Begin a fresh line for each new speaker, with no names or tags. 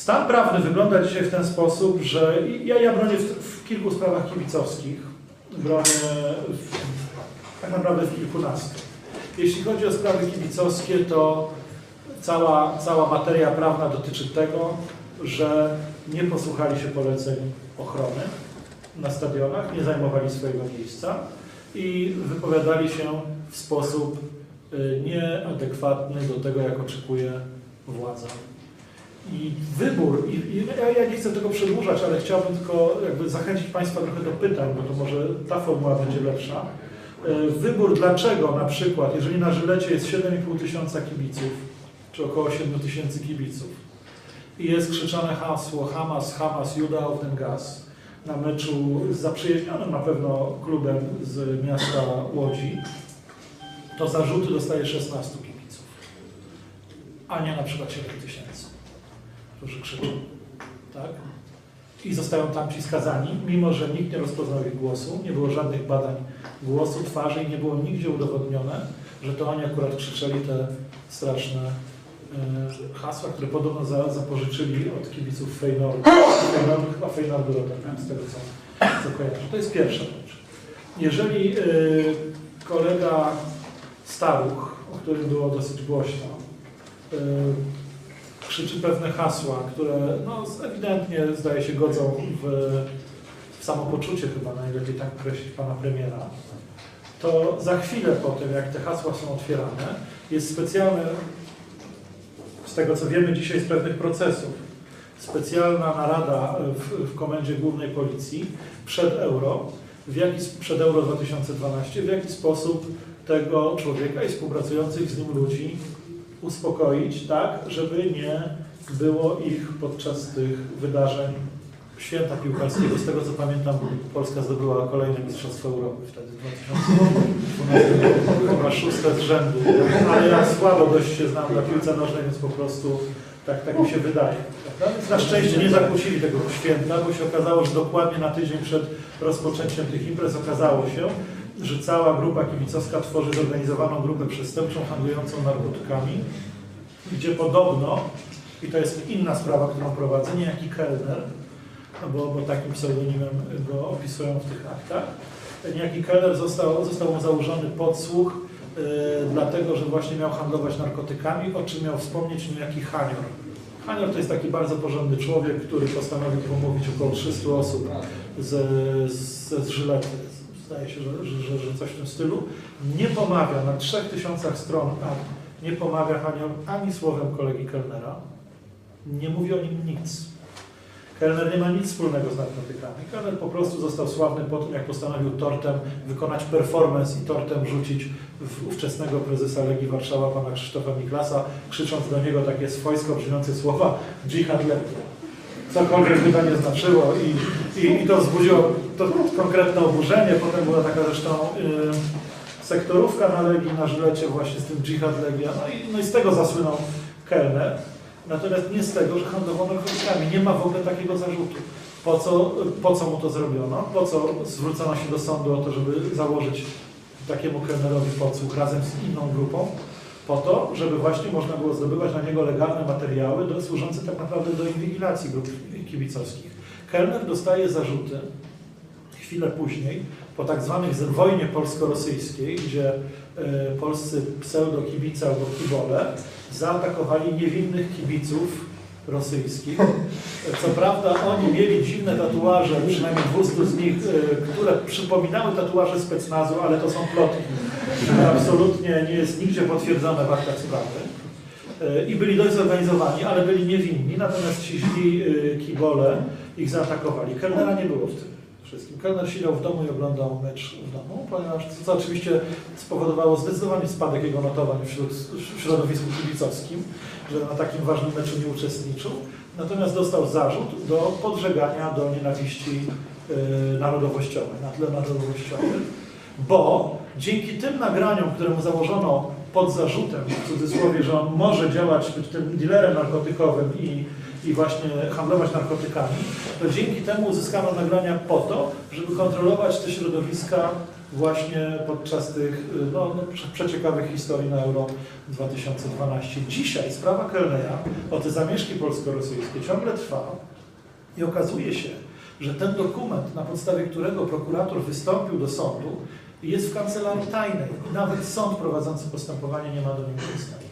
Stan prawny wygląda dzisiaj w ten sposób, że ja, ja bronię w, w kilku sprawach kibicowskich, bronię w, tak naprawdę w kilkunastu. Jeśli chodzi o sprawy kibicowskie, to cała, cała materia prawna dotyczy tego, że nie posłuchali się poleceń ochrony na stadionach, nie zajmowali swojego miejsca i wypowiadali się w sposób y, nieadekwatny do tego, jak oczekuje władza. I wybór, i, i ja, ja nie chcę tego przedłużać, ale chciałbym tylko jakby zachęcić Państwa trochę do pytań, bo to może ta formuła będzie lepsza. Y, Wybór dlaczego na przykład, jeżeli na Żylecie jest 7,5 tysiąca kibiców, czy około 7 tysięcy kibiców i jest krzyczane hasło Hamas, Hamas, Juda of den Gas na meczu z zaprzyjaźnionym na pewno klubem z miasta Łodzi, to zarzuty dostaje 16 kibiców, a nie na przykład 7 tysięcy, którzy krzyczą. Tak? I zostają tamci skazani, mimo że nikt nie rozpoznał ich głosu, nie było żadnych badań głosu, twarzy i nie było nigdzie udowodnione, że to oni akurat krzyczeli te straszne e, hasła, które podobno za, zapożyczyli od kibiców Feynordu. Feynordu chyba Feynordu Rotterdam, z tego co, co kojarzę. To jest pierwsza rzecz. Jeżeli e, kolega Staruch, o którym było dosyć głośno, e, krzyczy pewne hasła, które no, ewidentnie zdaje się godzą w, w samopoczucie chyba najlepiej tak określić pana premiera, to za chwilę po tym, jak te hasła są otwierane, jest specjalne, z tego co wiemy dzisiaj z pewnych procesów, specjalna narada w, w Komendzie Głównej Policji przed euro, w jaki, przed euro 2012, w jaki sposób tego człowieka i współpracujących z nim ludzi uspokoić, tak, żeby nie było ich podczas tych wydarzeń święta piłkarskiego. Z tego co pamiętam, Polska zdobyła kolejne Mistrzostwo Europy wtedy w 2012 roku, chyba szóste z rzędu, ale ja słabo dość się znam na piłce nożnej, więc po prostu tak, tak mi się wydaje. na szczęście nie zakłócili tego święta, bo się okazało, że dokładnie na tydzień przed rozpoczęciem tych imprez okazało się, że cała grupa kibicowska tworzy zorganizowaną grupę przestępczą handlującą narkotykami, gdzie podobno, i to jest inna sprawa, którą prowadzę, niejaki kelner, no bo, bo takim pseudonimem go opisują w tych aktach, niejaki kelner został, został mu założony podsłuch, yy, dlatego, że właśnie miał handlować narkotykami, o czym miał wspomnieć niejaki Hanior. Hanior to jest taki bardzo porządny człowiek, który postanowił pomówić około 300 osób ze, ze z Żylety, zdaje się, że, że, że, coś w tym stylu, nie pomawia na 3000 stron akt, nie pomawia Hanior ani słowem kolegi Kellnera, nie mówi o nim nic. Kellner nie ma nic wspólnego z narkotykami. Kellner po prostu został sławny po tym, jak postanowił tortem wykonać performance i tortem rzucić w ówczesnego prezesa Legii Warszawa, pana Krzysztofa Miklasa, krzycząc do niego takie swojsko brzmiące słowa dżihad Legia cokolwiek by to nie znaczyło i, i, i to wzbudziło to konkretne oburzenie. Potem była taka zresztą y, sektorówka na Legii, na Żylecie właśnie z tym dżihad Legia. No i, no i z tego zasłynął Kellner. Natomiast nie z tego, że handlował narkotykami. Nie ma w ogóle takiego zarzutu. Po co, po co mu to zrobiono? Po co zwrócono się do sądu o to, żeby założyć takiemu Kellnerowi podsłuch razem z inną grupą? Po to, żeby właśnie można było zdobywać na niego legalne materiały do, służące tak naprawdę do inwigilacji grup kibicowskich. Kellner dostaje zarzuty chwilę później, po tak zwanej wojnie polsko-rosyjskiej, gdzie e, polscy pseudo-kibice albo kibole zaatakowali niewinnych kibiców rosyjskich. Co prawda oni mieli dziwne tatuaże, przynajmniej 200 z nich, e, które przypominały tatuaże specnazu, ale to są plotki. Absolutnie nie jest nigdzie potwierdzone w aktach sprawy. E, I byli dość zorganizowani, ale byli niewinni, natomiast ci źli e, kibole ich zaatakowali. Kelnera nie było w tym wszystkim. Kelner siedział w domu i oglądał mecz w domu, ponieważ co oczywiście spowodowało zdecydowany spadek jego notowań wśród, w środowisku kibicowskim, że na takim ważnym meczu nie uczestniczył. Natomiast dostał zarzut do podżegania do nienawiści e, narodowościowej, na tle narodowościowym, bo dzięki tym nagraniom, któremu założono pod zarzutem, w cudzysłowie, że on może działać, być tym dealerem narkotykowym i, i właśnie handlować narkotykami, to dzięki temu uzyskano nagrania po to, żeby kontrolować te środowiska właśnie podczas tych no, no, prze- przeciekawych historii na Euro 2012. Dzisiaj sprawa Kelneya o te zamieszki polsko-rosyjskie ciągle trwa i okazuje się, że ten dokument, na podstawie którego prokurator wystąpił do sądu, jest w kancelarii tajnej. Nawet sąd prowadzący postępowanie nie ma do niego dostępu.